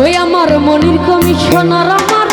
ওই আমার মনির কমিশনার আমার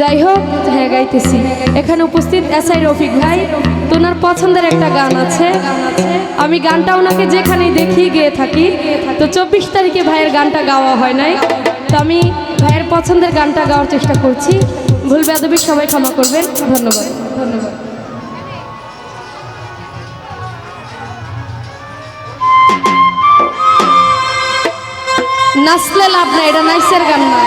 যাই হোক হ্যাঁ গাইতেছি। এখানে উপস্থিত এস আই রফিক ভাই তো ওনার পছন্দের একটা গান আছে। আমি গানটা ওনাকে যেখানেই দেখি গিয়ে থাকি। তো চব্বিশ তারিখে ভাইয়ের গানটা গাওয়া হয় নাই। তো আমি ভাইয়ের পছন্দের গানটা গাওয়ার চেষ্টা করছি। ভুল বেদবি সবাই ক্ষমা করবেন। ধন্যবাদ ধন্যবাদ। নাচলে লাভ নাই, এটা নাইসের গান না।